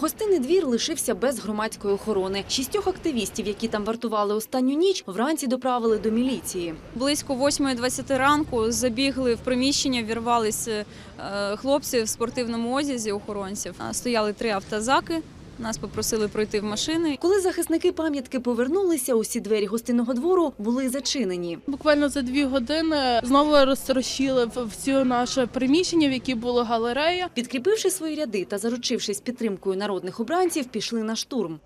Гостинний двір лишився без громадської охорони. Шістьох активістів, які там вартували останню ніч, вранці доправили до міліції. Близько 8.20 ранку забігли в приміщення, вірвалися е, хлопці в спортивному одязі охоронців. Стояли три автозаки. Нас попросили пройти в машини. Коли захисники пам'ятки повернулися, усі двері гостинного двору були зачинені. Буквально за дві години знову розтрощили в- всі наше приміщення, в якій була галерея. Підкріпивши свої ряди та заручившись підтримкою народних обранців, пішли на штурм.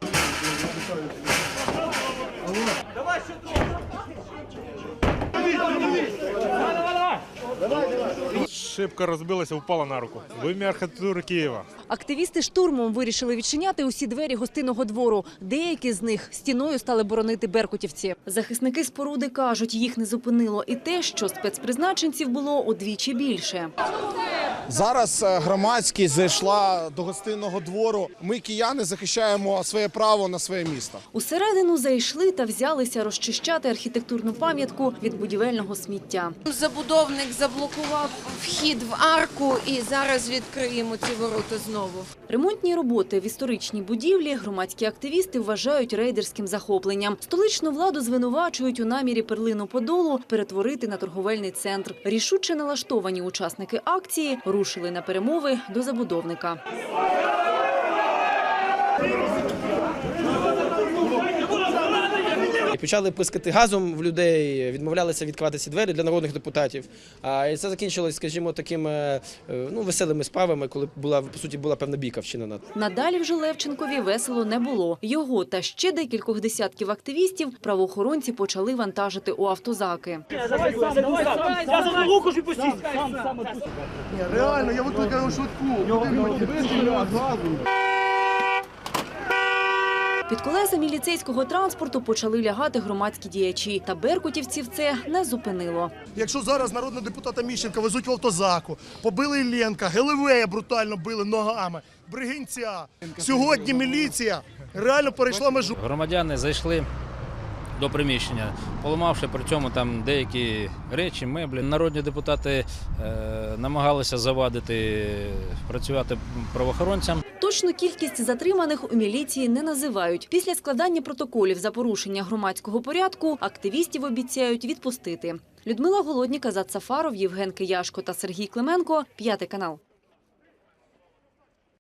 Шибка розбилася, впала на руку. Вимір архітектури Києва. Активісти штурмом вирішили відчиняти усі двері гостинного двору. Деякі з них стіною стали боронити беркутівці. Захисники споруди кажуть, їх не зупинило і те, що спецпризначенців було удвічі більше. Зараз е, громадськість зайшла до гостинного двору. Ми, кияни, захищаємо своє право на своє місто. Усередину зайшли та взялися розчищати архітектурну пам'ятку від будівельного сміття. Забудовник заблокував вхід в арку, і зараз відкриємо ці ворота знову. Ремонтні роботи в історичній будівлі громадські активісти вважають рейдерським захопленням. Столичну владу звинувачують у намірі перлину Подолу перетворити на торговельний центр. Рішуче налаштовані учасники акції рушили на перемови до забудовника. Почали пискати газом в людей, відмовлялися відкривати ці двері для народних депутатів. А і це закінчилось, скажімо, такими е, ну, веселими справами, коли була по суті була певна бійка вчинена. Надалі вже Левченкові весело не було. Його та ще декількох десятків активістів правоохоронці почали вантажити у автозаки. Реально, я викликаю швидку. Під колеса міліцейського транспорту почали лягати громадські діячі. Та беркутівців це не зупинило. Якщо зараз народного депутата Міщенка везуть в автозаку, побили Іллєнка, Гелевея брутально били ногами, Бригинця. Сьогодні міліція реально перейшла межу. Громадяни зайшли до приміщення, поламавши при цьому там деякі речі, меблі. Народні депутати е, намагалися завадити працювати правоохоронцям. Точну кількість затриманих у міліції не називають. Після складання протоколів за порушення громадського порядку активістів обіцяють відпустити. Людмила Голодніка, Азат Сафаров, Євген Кияшко та Сергій Клименко. П'ятий канал.